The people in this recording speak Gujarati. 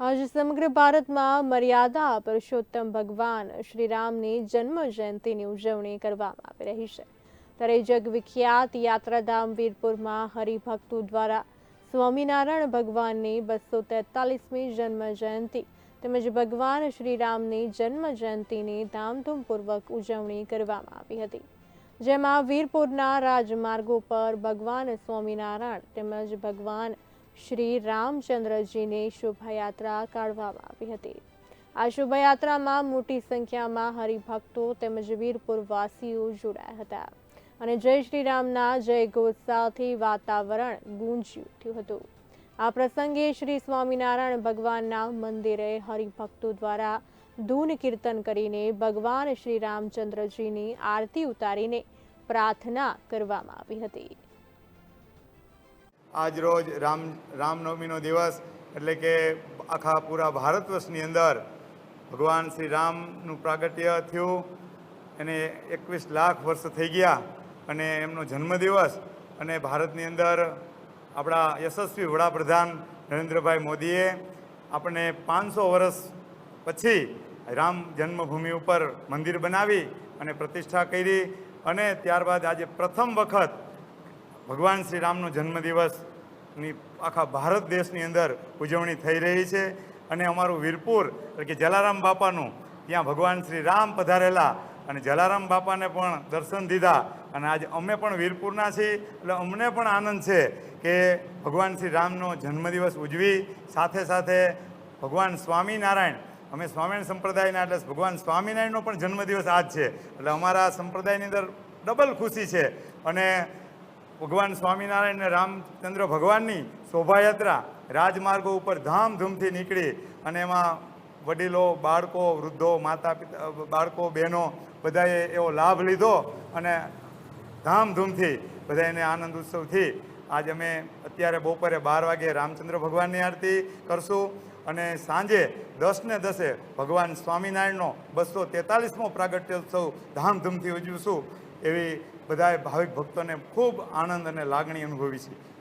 આજ સમગ્ર ભારતમાં મર્યાદા, પુરુષોત્તમ ભગવાન શ્રી રામની જન્મ જયંતિની ઉજવણી કરવામાં આવી રહી છે. ત્યારે જગવિખ્યાત યાત્રાધામ વીરપુરમાં હરિભક્તો દ્વારા સ્વામિનારાયણ ભગવાનની બસો તેતાલીસમી જન્મ જયંતિ તેમજ ભગવાન શ્રીરામની જન્મ જયંતિની ધામધૂમપૂર્વક ઉજવણી કરવામાં આવી હતી. જેમાં વીરપુરના રાજમાર્ગો પર ભગવાન સ્વામિનારાયણ તેમજ ભગવાન શ્રી રામચંદ્રજીની શોભાયાત્રા કાઢવામાં આવી હતી. આ શોભાયાત્રામાં મોટી સંખ્યામાં હરિભક્તો તેમજ વીરપુરવાસીઓ જોડાયા હતા અને જય શ્રી રામના જય ગોત્સાહથી વાતાવરણ ગુંજી ઉઠ્યું હતું. આ પ્રસંગે શ્રી સ્વામિનારાયણ ભગવાનના મંદિરે હરિભક્તો દ્વારા ધૂન કીર્તન કરીને ભગવાન શ્રી રામચંદ્રજીની આરતી ઉતારીને પ્રાર્થના કરવામાં આવી હતી. આજ રોજ રામ, રામનવમીનો દિવસ એટલે કે આખા પૂરા ભારત વર્ષની અંદર ભગવાન શ્રી રામનું પ્રાગટ્ય થયું. એને એકવીસ લાખ વર્ષ થઈ ગયા અને એમનો જન્મદિવસ અને ભારતની અંદર આપણા યશસ્વી વડાપ્રધાન નરેન્દ્રભાઈ મોદીએ આપણને પાંચસો વર્ષ પછી રામ જન્મભૂમિ ઉપર મંદિર બનાવી અને પ્રતિષ્ઠા કરી અને ત્યારબાદ આજે પ્રથમ વખત ભગવાન શ્રી રામનો જન્મદિવસની આખા ભારત દેશની અંદર ઉજવણી થઈ રહી છે અને અમારું વીરપુર, એટલે કે જલારામ બાપાનું, ત્યાં ભગવાન શ્રી રામ પધારેલા અને જલારામ બાપાને પણ દર્શન દીધા અને આજે અમે પણ વીરપુરના છીએ, એટલે અમને પણ આનંદ છે કે ભગવાન શ્રી રામનો જન્મદિવસ ઉજવી, સાથે સાથે ભગવાન સ્વામિનારાયણ, અમે સ્વામિનારાયણ સંપ્રદાયના, એટલે ભગવાન સ્વામિનારાયણનો પણ જન્મદિવસ આજ છે, એટલે અમારા સંપ્રદાયની અંદર ડબલ ખુશી છે અને ભગવાન સ્વામિનારાયણ અને રામચંદ્ર ભગવાનની શોભાયાત્રા રાજમાર્ગો ઉપર ધામધૂમથી નીકળી અને એમાં વડીલો, બાળકો, વૃદ્ધો, માતા પિતા, બાળકો, બહેનો બધાએ એવો લાભ લીધો અને ધામધૂમથી બધા એને આનંદ ઉત્સવથી આજ અમે અત્યારે બપોરે બાર વાગે રામચંદ્ર ભગવાનની આરતી કરશું અને સાંજે દસ ને દસે ભગવાન સ્વામિનારાયણનો બસો તેતાલીસમો પ્રાગટ્યોત્સવ ધામધૂમથી ઉજવીશું એવી બધાએ ભાવિક ભક્તોને ખૂબ આનંદ અને લાગણી અનુભવી છે.